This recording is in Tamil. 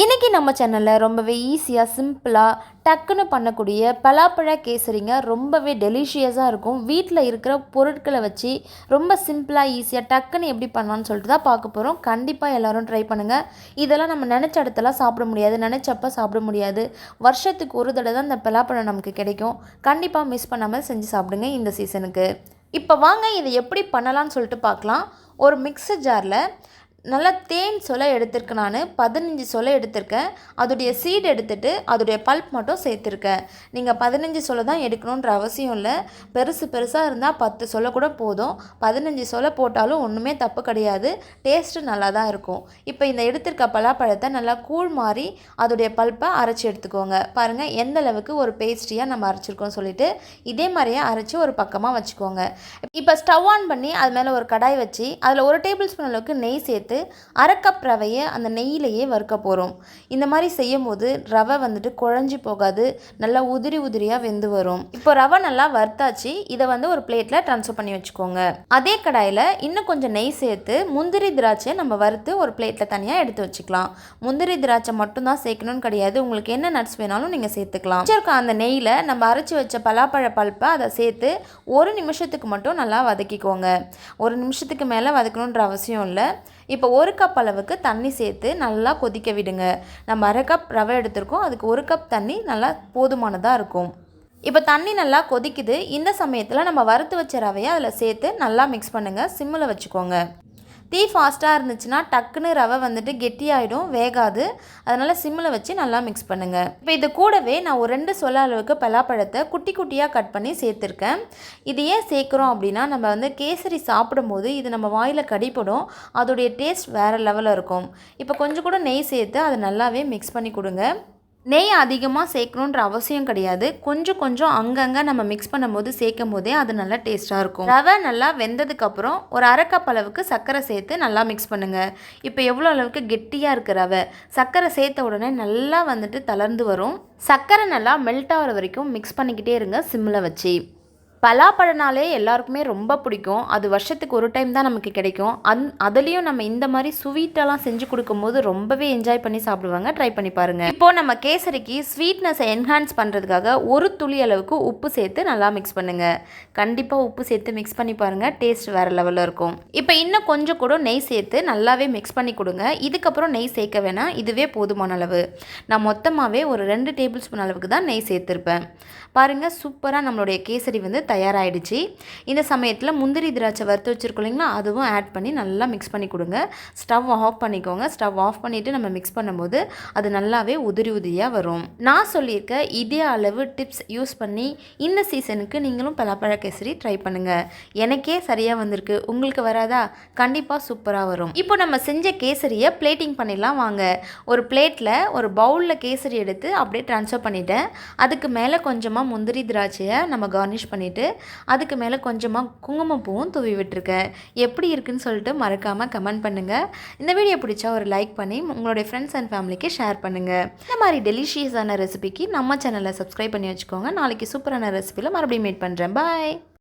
இன்றைக்கி நம்ம சேனலில் ரொம்பவே ஈஸியாக சிம்பிளாக டக்குன்னு பண்ணக்கூடிய பலாப்பழ கேசரிங்க ரொம்பவே டெலிஷியஸாக இருக்கும். வீட்டில் இருக்கிற பொருட்களை வச்சு ரொம்ப சிம்பிளாக ஈஸியாக டக்குன்னு எப்படி பண்ணலான்னு சொல்லிட்டு தான் பார்க்க போகிறோம் கண்டிப்பாக எல்லோரும் ட்ரை பண்ணுங்கள் இதெல்லாம் நம்ம நினச்ச இடத்துல சாப்பிட முடியாது நினச்சப்ப சாப்பிட முடியாது. வருஷத்துக்கு ஒரு தடவை தான் இந்த பலாப்பழம் நமக்கு கிடைக்கும். கண்டிப்பாக மிஸ் பண்ணாமல் செஞ்சு சாப்பிடுங்க இந்த சீசனுக்கு இப்போ வாங்க இதை எப்படி பண்ணலான்னு சொல்லிட்டு பார்க்கலாம். ஒரு மிக்ஸர் ஜாரில் நல்லா தேன் சொலை எடுத்திருக்கேன் நான் பதினஞ்சு சொலை எடுத்திருக்கேன். அதோடைய சீடு எடுத்துட்டு அதோடைய பல்ப் மட்டும் சேர்த்துருக்கேன். நீங்கள் பதினஞ்சு சொலை தான் எடுக்கணுன்ற அவசியம் இல்லை. பெருசு பெருசாக இருந்தால் பத்து சொலை கூட போதும். பதினஞ்சு சொலை போட்டாலும் ஒன்றுமே தப்பு கிடையாது. டேஸ்ட்டு நல்லா தான் இருக்கும். இப்போ இந்த எடுத்திருக்க பலாப்பழத்தை நல்லா கூழ் மாறி அதோடைய பல்ப்பை அரைச்சி எடுத்துக்கோங்க. பாருங்கள் எந்த அளவுக்கு ஒரு பேஸ்ட்ரியாக நம்ம அரைச்சிருக்கோம் சொல்லிட்டு இதே மாதிரியே அரைச்சி ஒரு பக்கமாக வச்சுக்கோங்க. இப்போ ஸ்டவ் ஆன் பண்ணி அது மேலே ஒரு கடாய் வச்சு அதில் ஒரு டேபிள் ஸ்பூன் அளவுக்கு நெய் சேர்த்து அரைக்கப் ரவையை அந்த நெய்யிலையே வறுக்க போகிறோம் இந்த மாதிரி செய்யும் போது ரவை வந்துட்டு குழஞ்சி போகாது நல்லா உதிரி உதிரியாக வெந்து வரும். இப்போ ரவை நல்லா வறுத்தாச்சு இதை வந்து ஒரு பிளேட்டில் ட்ரான்ஸ்ஃபர் பண்ணி வச்சுக்கோங்க. அதே கடாயில் இன்னும் கொஞ்சம் நெய் சேர்த்து முந்திரி திராட்சை நம்ம வறுத்து ஒரு பிளேட்டில் தனியாக எடுத்து வச்சுக்கலாம். முந்திரி திராட்சை மட்டும்தான் சேர்க்கணும்னு கிடையாது. உங்களுக்கு என்ன நட்ஸ் வேணாலும் நீங்கள் சேர்த்துக்கலாம். வச்சிருக்க அந்த நெய்யில் நம்ம அரைச்சி வச்ச பலாப்பழ பல்ப்பை அதை சேர்த்து ஒரு நிமிஷத்துக்கு மட்டும் நல்லா வதக்கிக்கோங்க. ஒரு நிமிஷத்துக்கு மேலே வதக்கணுன்ற அவசியம் இல்லை. இப்போ ஒரு கப் அளவுக்கு தண்ணி சேர்த்து நல்லா கொதிக்க விடுங்க. நம்ம அரை கப் ரவை எடுத்திருக்கோம். அதுக்கு ஒரு கப் தண்ணி நல்லா போதுமானதாக இருக்கும். இப்போ தண்ணி நல்லா கொதிக்குது. இந்த சமயத்தில் நம்ம வறுத்து வச்ச ரவையை அதில் சேர்த்து நல்லா மிக்ஸ் பண்ணுங்கள் சிம்மில் வச்சுக்கோங்க. தீ ஃபாஸ்ட்டாக இருந்துச்சுன்னா டக்குன்னு ரவை வந்துட்டு கெட்டியாயிடும் வேகாது. அதனால் சிம்மில் வச்சு நல்லா மிக்ஸ் பண்ணுங்கள் இப்போ இது கூடவே நான் ஒரு ரெண்டு சொல்ல அளவுக்கு பலாப்பழத்தை குட்டி குட்டியாக கட் பண்ணி சேர்த்துருக்கேன். இது ஏன் சேர்க்குறோம் அப்படின்னா நம்ம வந்து கேசரி சாப்பிடும்போது இது நம்ம வாயில் கடிப்படும் அதோடைய டேஸ்ட் வேறு லெவலில் இருக்கும். இப்போ கொஞ்சம் கூட நெய் சேர்த்து அதை நல்லாவே மிக்ஸ் பண்ணி கொடுங்க. நெய் அதிகமாக சேர்க்கணுன்ற அவசியம் கிடையாது. கொஞ்சம் கொஞ்சம் அங்கங்கே நம்ம மிக்ஸ் பண்ணும்போது சேர்க்கும் போதே அது நல்லா டேஸ்ட்டாக இருக்கும். ரவை நல்லா வெந்ததுக்கப்புறம் ஒரு அரை கப் அளவுக்கு சர்க்கரை சேர்த்து நல்லா மிக்ஸ் பண்ணுங்கள் இப்போ எவ்வளோ அளவுக்கு கெட்டியாக இருக்குது ரவை? சர்க்கரை சேர்த்த உடனே நல்லா வந்துட்டு தளர்ந்து வரும். சர்க்கரை நல்லா மெல்ட் ஆகிற வரைக்கும் மிக்ஸ் பண்ணிக்கிட்டே இருங்க சிம்மில் வச்சு. பலாப்பழனாலே எல்லாருக்குமே ரொம்ப பிடிக்கும். அது வருஷத்துக்கு ஒரு டைம் தான் நமக்கு கிடைக்கும். அந் அதுலேயும் நம்ம இந்த மாதிரி ஸ்வீட்டெல்லாம் செஞ்சு கொடுக்கும்போது ரொம்பவே என்ஜாய் பண்ணி சாப்பிடுவாங்க. ட்ரை பண்ணி பாருங்கள் இப்போது நம்ம கேசரிக்கு ஸ்வீட்னஸை என்ஹான்ஸ் பண்ணுறதுக்காக ஒரு துளி அளவுக்கு உப்பு சேர்த்து நல்லா மிக்ஸ் பண்ணுங்கள் கண்டிப்பாக உப்பு சேர்த்து மிக்ஸ் பண்ணி பாருங்கள் டேஸ்ட் வேறு லெவலில் இருக்கும். இப்போ இன்னும் கொஞ்சம் கூட நெய் சேர்த்து நல்லாவே மிக்ஸ் பண்ணி கொடுங்க. இதுக்கப்புறம் நெய் சேர்க்க வேணாம். இதுவே போதுமான அளவு. நான் மொத்தமாகவே ஒரு ரெண்டு டேபிள் ஸ்பூன் அளவுக்கு தான் நெய் சேர்த்துருப்பேன். பாருங்கள் சூப்பராக நம்மளுடைய கேசரி வந்து தயாராகிடுச்சு இந்த சமயத்தில் முந்திரி திராட்சை வறுத்து வச்சுருக்கோம் இல்லைங்களா அதுவும் ஆட் பண்ணி நல்லா மிக்ஸ் பண்ணி கொடுங்க. ஸ்டவ் ஆஃப் பண்ணிக்கோங்க. ஸ்டவ் ஆஃப் பண்ணிவிட்டு நம்ம மிக்ஸ் பண்ணும்போது அது நல்லாவே உதிரி உதிரியாக வரும். நான் சொல்லியிருக்க இதே அளவு டிப்ஸ் யூஸ் பண்ணி இந்த சீசனுக்கு நீங்களும் பலாப்பழ கேசரி ட்ரை பண்ணுங்கள் எனக்கே சரியாக வந்திருக்கு. உங்களுக்கு வராதா? கண்டிப்பாக சூப்பராக வரும். இப்போ நம்ம செஞ்ச கேசரியை பிளேட்டிங் பண்ணிடலாம் வாங்க. ஒரு பிளேட்டில் ஒரு பவுலில் கேசரி எடுத்து அப்படியே ட்ரான்ஸ்ஃபர் பண்ணிவிட்டேன் அதுக்கு மேலே கொஞ்சமாக முந்திரி திராட்சையை நம்ம கார்னிஷ் பண்ணிவிட்டு பண்ணிவிட்டு அதுக்கு மேலே கொஞ்சமாக குங்குமப்பூவும் தூவி விட்டுருக்கேன் எப்படி இருக்குன்னு சொல்லிட்டு மறக்காமல் கமெண்ட் பண்ணுங்கள் இந்த வீடியோ பிடிச்சா ஒரு லைக் பண்ணி உங்களுடைய ஃப்ரெண்ட்ஸ் அண்ட் ஃபேமிலிக்கு ஷேர் பண்ணுங்கள் இந்த மாதிரி டெலிஷியஸான ரெசிபிக்கு நம்ம சேனலை சப்ஸ்கிரைப் பண்ணி வச்சுக்கோங்க. நாளைக்கு சூப்பரான ரெசிபியில் மறுபடியும் மீட் பண்ணுறேன் பாய்